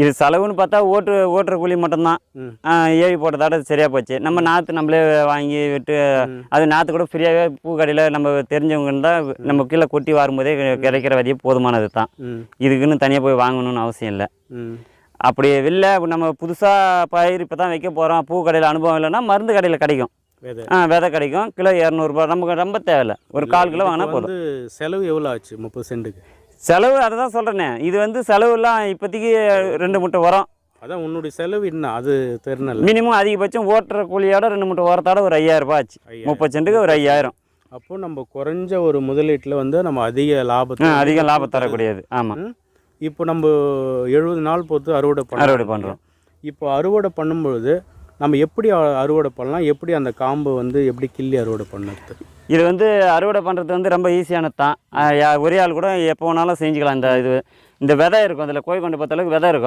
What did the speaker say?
இது செலவுன்னு பார்த்தா ஓட்டு ஓட்டுற கூலி மட்டும்தான். ஏவி போட்டதோட சரியாக போச்சு. நம்ம நாற்று நம்மளே வாங்கி விட்டு அது நாற்று கூட ஃப்ரீயாகவே பூக்கடையில் நம்ம தெரிஞ்சவங்க இருந்தால் நம்ம கீழே கொட்டி வரும்போதே கிடைக்கிற வதியே போதுமானது தான். இதுக்குன்னு தனியாக போய் வாங்கணும்னு அவசியம் இல்லை. அப்படி இல்லை நம்ம புதுசாக பயிர் இப்போ தான் வைக்க போகிறோம் பூ கடையில் அனுபவம் இல்லைன்னா மருந்து கடையில் கிடைக்கும். விதை. ஆ விதை கிடைக்கும். கிலோ இரநூறுபா நமக்கு ரொம்ப தேவையில்ல. ஒரு கால் கிலோ வாங்கினா போதும். செலவு எவ்வளோ ஆச்சு? முப்பது சென்ட்டுக்கு. செலவு அதை தான் சொல்கிறேனே இது வந்து செலவுலாம் இப்போதைக்கு ரெண்டு மூட்டை உரம். அதான் உன்னுடைய செலவு என்ன? அது தெரியல. மினிமம் அதிகபட்சம் ஓட்டுற கூலியோட ரெண்டு மூட்டை உரத்தோட ஒரு ஐயாயிரம் ரூபாய் ஆச்சு. முப்பது சென்ட்டுக்கு ஒரு ஐயாயிரம். அப்போ நம்ம குறைஞ்ச ஒரு முதலீட்டில் வந்து நம்ம அதிக லாபத்தை அதிக லாபம் தரக்கூடியது. ஆமாம். இப்போ நம்ம எழுபது நாள் பொறுத்து அறுவடை பண்ண அறுவடை பண்ணுறோம் இப்போ அறுவடை பண்ணும்பொழுது நம்ம எப்படி அறுவடை பண்ணலாம்? எப்படி அந்த காம்பு வந்து எப்படி கிள்ளி அறுவடை பண்ணுறது? இது வந்து அறுவடை பண்ணுறது வந்து ரொம்ப ஈஸியானது தான். யா- ஒரே ஆள் கூட எப்போ வேணாலும் செஞ்சுக்கலாம். இந்த இது இந்த விதை இருக்கும். அதில் கோழி கொண்டு பார்த்த அளவுக்கு விதை இருக்கும்.